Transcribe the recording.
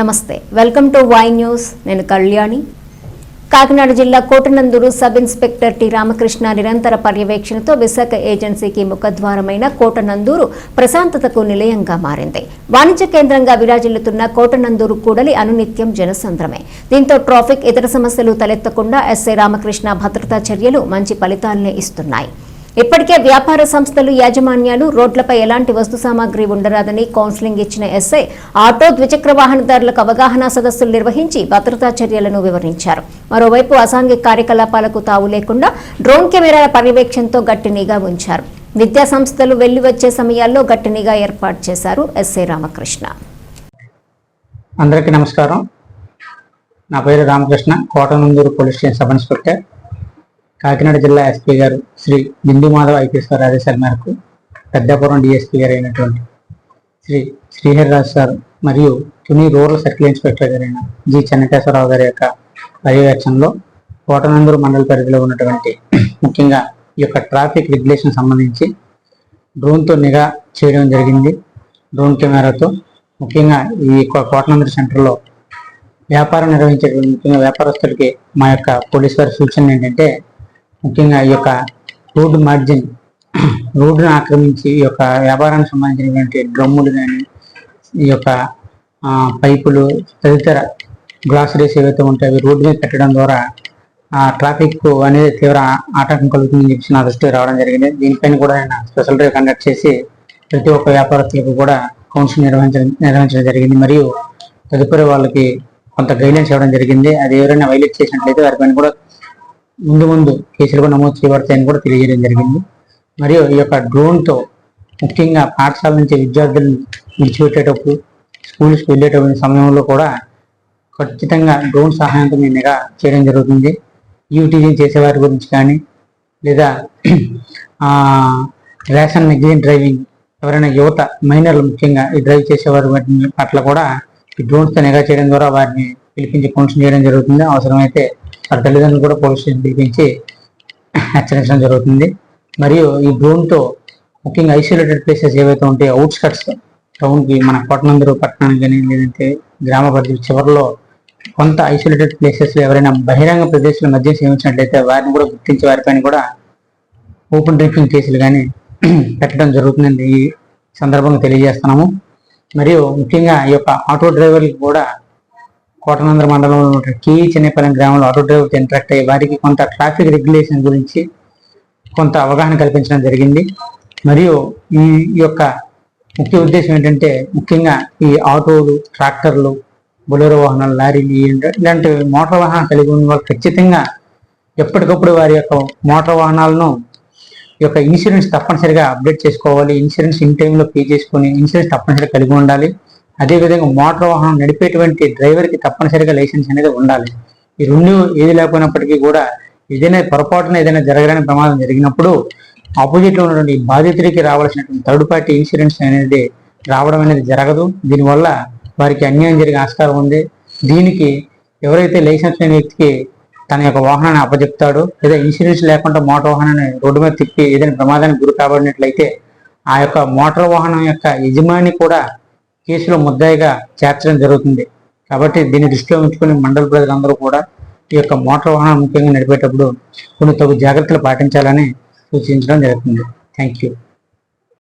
నమస్తే. Welcome to Y news. నేను కళ్యాణి. కాకినాడ జిల్లా Kotananduru sub inspector T Ramakrishna నిరంతర పర్యవేక్షణతో విశాఖ ఏజెన్సీకి ముఖద్వారమైన కోటనందూరు ప్రశాంతతకు నిలయంగా మారింది. వాణిజ్య కేంద్రంగా విరాజిల్లుతున్న కోటనందూరు కూడలి అనునిత్యం జనసంద్రమే. దీంతో ట్రాఫిక్ ఇతర సమస్యలు తలెత్తకుండా ఎస్ఐ రామకృష్ణ భద్రతా చర్యలు మంచి ఫలితాలనే ఇస్తున్నాయి. ఇప్పటికే వ్యాపార సంస్థలు యాజమాన్యాలు రోడ్లపై ఎలాంటి వస్తు సామాగ్రి ఉండరాదని కౌన్సిలింగ్ ఇచ్చిన ఎస్ఐ ఆటో ద్విచక్ర వాహనదారులకు అవగాహన సదస్సులు నిర్వహించి భద్రతా చర్యలను వివరించారు. మరోవైపు అసాంఘిక కార్యకలాపాలకు తావు లేకుండా డ్రోన్ కెమెరాల పర్యవేక్షణతో గట్టి నిఘా ఉంచారు విద్యా సంస్థలు వెళ్ళి వచ్చే సమయాల్లో గట్టి నిఘా ఏర్పాటు చేశారు ఎస్ఐ రామకృష్ణ. అందరికీ నమస్కారం. నా పేరు Ramakrishna Kotananduru police station sub inspector. Kakinada జిల్లా ఎస్పీ గారు శ్రీ బిందు మాధవ్ ఐపీఎస్ గారు ఆదేశాల మేరకు పెద్దాపురం డిఎస్పీ గారు అయినటువంటి శ్రీ శ్రీహరిరాజు సార్ మరియు తుని రూరల్ సర్కిల్ ఇన్స్పెక్టర్ గారైన జి చెన్నకేశ్వరరావు గారి యొక్క పర్యవేక్షణలో కోటనందూరు మండల పరిధిలో ఉన్నటువంటి ముఖ్యంగా ఈ యొక్క ట్రాఫిక్ రెగ్యులేషన్ సంబంధించి డ్రోన్తో నిఘా చేయడం జరిగింది. డ్రోన్ కెమెరాతో ముఖ్యంగా ఈ యొక్క కోటనందూరు సెంటర్లో వ్యాపారం నిర్వహించేటువంటి ముఖ్యంగా వ్యాపారస్తులకి మా యొక్క పోలీస్ వారి సూచన ఏంటంటే ముఖ్యంగా ఈ యొక్క రోడ్డు మార్జిన్ రోడ్డును ఆక్రమించి ఈ యొక్క వ్యాపారానికి సంబంధించినటువంటి డ్రమ్ములు కానీ ఈ యొక్క పైపులు తదితర గ్లాసరీస్ ఏవైతే ఉంటాయో అవి రోడ్డు మీద పెట్టడం ద్వారా ఆ ట్రాఫిక్ అనేది తీవ్ర ఆటంకం కలుగుతుందని చెప్పి నా దృష్టికి రావడం జరిగింది. దీనిపైన కూడా నేను స్పెషల్ డ్రైవ్ కండక్ట్ చేసి ప్రతి ఒక్క వ్యాపారస్తులకు కూడా కౌన్సిల్ నిర్వహించడం నిర్వహించడం జరిగింది. మరియు తదుపరి వాళ్ళకి కొంత గైడెన్స్ ఇవ్వడం జరిగింది. అది ఎవరైనా వైలేట్ చేసినట్లయితే వారిపైన కూడా ముందు ముందు కేసులు కూడా నమోదు చేయబడతాయని కూడా తెలియజేయడం జరిగింది. మరియు ఈ యొక్క డ్రోన్తో ముఖ్యంగా పాఠశాల నుంచి విద్యార్థులను విడిచిపెట్టేటప్పుడు స్కూల్స్కి వెళ్ళేటప్పుడు సమయంలో కూడా ఖచ్చితంగా డ్రోన్ సహాయంతో మేము నిఘా చేయడం జరుగుతుంది. యూటీజీ చేసేవారి గురించి కానీ లేదా రేషన్ మెగ్జిన్ డ్రైవింగ్ ఎవరైనా యువత మైనర్లు ముఖ్యంగా ఈ డ్రైవ్ చేసేవారి పట్ల కూడా ఈ డ్రోన్స్తో నిఘా చేయడం ద్వారా వారిని పిలిపించి కౌన్సిల్ చేయడం జరుగుతుంది. అవసరమైతే వారి తల్లిదండ్రులు కూడా పోలీస్ స్టేషన్ పిలిపించి హెచ్చరించడం జరుగుతుంది. మరియు ఈ డ్రోన్తో ముఖ్యంగా ఐసోలేటెడ్ ప్లేసెస్ ఏవైతే ఉంటాయో అవుట్స్కట్స్ టౌన్కి మన పట్టణందరూ పట్టణానికి కానీ లేదంటే గ్రామ పరిధి చివరిలో కొంత ఐసోలేటెడ్ ప్లేసెస్ ఎవరైనా బహిరంగ ప్రదేశాల మధ్య సేవించినట్లయితే వారిని కూడా గుర్తించి వారిపైన కూడా ఓపెన్ డ్రింకింగ్ కేసులు కానీ పెట్టడం జరుగుతుందండి ఈ సందర్భంగా తెలియజేస్తున్నాము. మరియు ముఖ్యంగా ఈ యొక్క ఆటో డ్రైవర్లకు కూడా కోటనందర మండలంలో ఉన్న కే చిన్నపల్లి గ్రామంలో ఆటో డ్రైవర్తో ఇంటరాక్ట్ అయ్యి వారికి కొంత ట్రాఫిక్ రెగ్యులేషన్ గురించి కొంత అవగాహన కల్పించడం జరిగింది. మరియు ఈ యొక్క ముఖ్య ఉద్దేశం ఏంటంటే ముఖ్యంగా ఈ ఆటోలు ట్రాక్టర్లు బొలెరో వాహనాలు లారీలు ఇలాంటి- మోటార్ వాహనాలు కలిగి ఉన్న వాళ్ళు ఖచ్చితంగా ఎప్పటికప్పుడు వారి యొక్క మోటార్ వాహనాలను ఈ యొక్క ఇన్సూరెన్స్ తప్పనిసరిగా అప్డేట్ చేసుకోవాలి. ఇన్సూరెన్స్ ఇన్ టైంలో పే చేసుకొని ఇన్సూరెన్స్ తప్పనిసరిగా కలిగి ఉండాలి. అదేవిధంగా మోటార్ వాహనం నడిపేటువంటి డ్రైవర్కి తప్పనిసరిగా లైసెన్స్ అనేది ఉండాలి. ఈ రెండు ఏది లేకపోయినప్పటికీ కూడా ఏదైనా పొరపాటున ఏదైనా జరగడానికి ప్రమాదం జరిగినప్పుడు ఆపోజిట్లో ఉన్నటువంటి బాధితుడికి రావాల్సినటువంటి థర్డ్ పార్టీ ఇన్సూరెన్స్ అనేది రావడం అనేది జరగదు. దీనివల్ల వారికి అన్యాయం జరిగే ఆస్కారం ఉంది. దీనికి ఎవరైతే లైసెన్స్ లేని వ్యక్తికి తన యొక్క వాహనాన్ని అప్పజెప్తాడో లేదా ఇన్సూరెన్స్ లేకుండా మోటార్ వాహనాన్ని రోడ్డు మీద తిప్పి ఏదైనా ప్రమాదానికి గురి కాబడినట్లయితే ఆ యొక్క మోటార్ వాహనం యొక్క యజమాని కూడా కేసులో ముద్దాయిగా చేర్చడం జరుగుతుంది. కాబట్టి దీన్ని దృష్టిలో ఉంచుకుని మండల ప్రజలందరూ కూడా ఈ యొక్క మోటార్ వాహనం ముఖ్యంగా నడిపేటప్పుడు కొన్ని తగు జాగ్రత్తలు పాటించాలని సూచించడం జరుగుతుంది. Thank you